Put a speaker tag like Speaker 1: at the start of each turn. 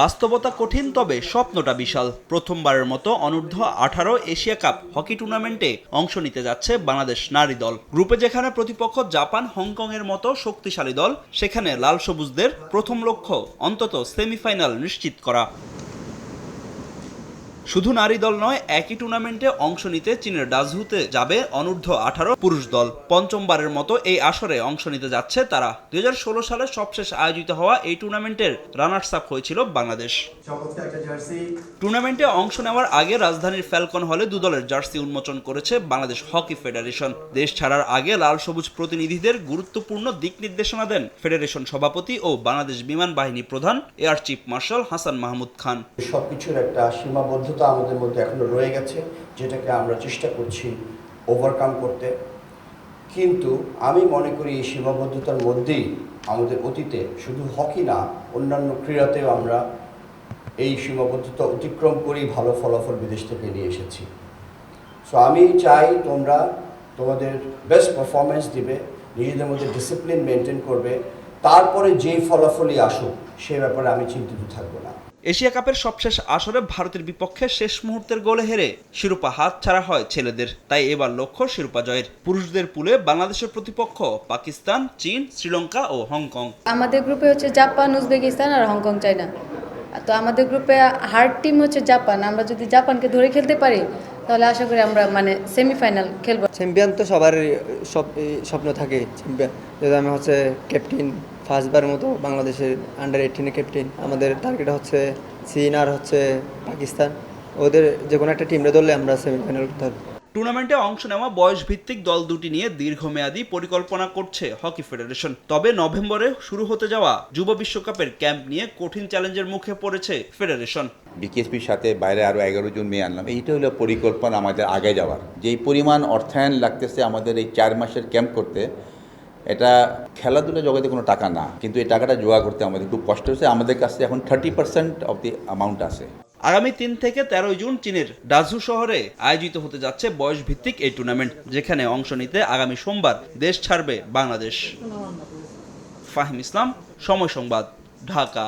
Speaker 1: বাস্তবতা কঠিন, তবে স্বপ্নটা বিশাল। প্রথমবারের মতো অনূর্ধ্ব আঠারো এশিয়া কাপ হকি টুর্নামেন্টে অংশ নিতে যাচ্ছে বাংলাদেশ নারী দল। গ্রুপে যেখানে প্রতিপক্ষ জাপান হংকং এর মতো শক্তিশালী দল, সেখানে লাল সবুজদের প্রথম লক্ষ্য অন্তত সেমিফাইনাল নিশ্চিত করা। শুধু নারী দল নয় একই টুর্নামেন্টে অংশ নিতে চীনের ডাজহুতে যাবে অনূর্ধ্ব আঠারো পুরুষ দল। পঞ্চমবারের মতো এই আসরে অংশ নিতে যাচ্ছে তারা। দুই হাজার ষোলো সালে সবশেষ আয়োজিত হওয়া এই টুর্নামেন্টের রানার্স আপ হয়েছিল বাংলাদেশ।
Speaker 2: জার্সি।
Speaker 1: টুর্নামেন্টে অংশ নেওয়ার আগে রাজধানীর ফ্যালকন হলে দুদলের জার্সি উন্মোচন করেছে বাংলাদেশ হকি ফেডারেশন। দেশ ছাড়ার আগে লাল সবুজ প্রতিনিধিদের গুরুত্বপূর্ণ দিক নির্দেশনা দেন ফেডারেশন সভাপতি ও বাংলাদেশ বিমান বাহিনী প্রধান air chief marshal Hasan Mahmud Khan.
Speaker 2: সব কিছুর একটা সীমাবদ্ধতা আমাদের মধ্যে এখনও রয়ে গেছে, যেটাকে আমরা চেষ্টা করছি ওভারকাম করতে। কিন্তু আমি মনে করি এই সীমাবদ্ধতার মধ্যেই আমাদের অতীতে শুধু হকি না, অন্যান্য ক্রীড়াতেও আমরা এই সীমাবদ্ধতা অতিক্রম করেই ভালো ফলাফল বিদেশ থেকে নিয়ে এসেছি। সো আমি চাই তোমরা তোমাদের বেস্ট পারফরমেন্স দিবে, নিজেদের মধ্যে ডিসিপ্লিন মেনটেন করবে তারপরে যেই ফলাফলই আসুক সে ব্যাপারে আমি চিন্তিত থাকব না।
Speaker 1: এশিয়া কাপের সবশেষ আসরে ভারতের বিপক্ষে শেষ মুহূর্তের গোলে হেরে শিরোপা হাত ছাড়া হয় ছেলেদের। তাই এবার লক্ষ্য শিরোপা জয়ের। পুরুষদের পুলে বাংলাদেশের প্রতিপক্ষ পাকিস্তান চীন শ্রীলঙ্কা ও হংকং।
Speaker 3: আমাদের গ্রুপে হচ্ছে জাপান উজবেকিস্তান আর হংকং চায়না। তো আমাদের গ্রুপে হার্ড টিম হচ্ছে জাপান। আমরা যদি জাপানকে ধরে খেলতে পারি তাহলে আশা করি আমরা মানে সেমিফাইনাল খেলব।
Speaker 4: চ্যাম্পিয়ন তো সবার স্বপ্ন থাকে চ্যাম্পিয়ন যেহেতু আমি হচ্ছে ক্যাপ্টেন ফার্স্টবার মতো বাংলাদেশের আন্ডার এইটিনের ক্যাপ্টেন আমাদের টার্গেট হচ্ছে চীন আর হচ্ছে পাকিস্তান। ওদের যে কোনো একটা টিমরে ধরলে আমরা সেমিফাইনাল হবে
Speaker 1: টুর্নামেন্টে অংশ নেওয়া বয়স ভিত্তিক দল দুটি নিয়ে দীর্ঘমেয়াদী পরিকল্পনা করছে হকি ফেডারেশন। তবে নভেম্বরে শুরু হতে যাওয়া যুব বিশ্বকাপের ক্যাম্প নিয়ে কঠিন চ্যালেঞ্জের মুখে পড়েছে ফেডারেশন।
Speaker 5: বিকেএসপির সাথে বাইরে আরও এগারো জন মেয়ে আনলাম। এইটা হলো পরিকল্পনা আমাদের আগে যাওয়ার। যেই পরিমাণ অর্থায়ন লাগতেছে আমাদের এই চার মাসের ক্যাম্প করতে, এটা খেলাধুলা জগতে কোনো টাকা না। কিন্তু এই টাকাটা জোগাড় করতে আমাদের খুব কষ্ট হচ্ছে। আমাদের কাছে এখন thirty percent of the amount আছে।
Speaker 1: আগামী তিন থেকে তেরোই জুন চীনের ডাজু শহরে আয়োজিত হতে যাচ্ছে বয়স ভিত্তিক এই টুর্নামেন্ট, যেখানে অংশ নিতে আগামী সোমবার দেশ ছাড়বে বাংলাদেশ। ফাহিম ইসলাম, সময় সংবাদ, ঢাকা।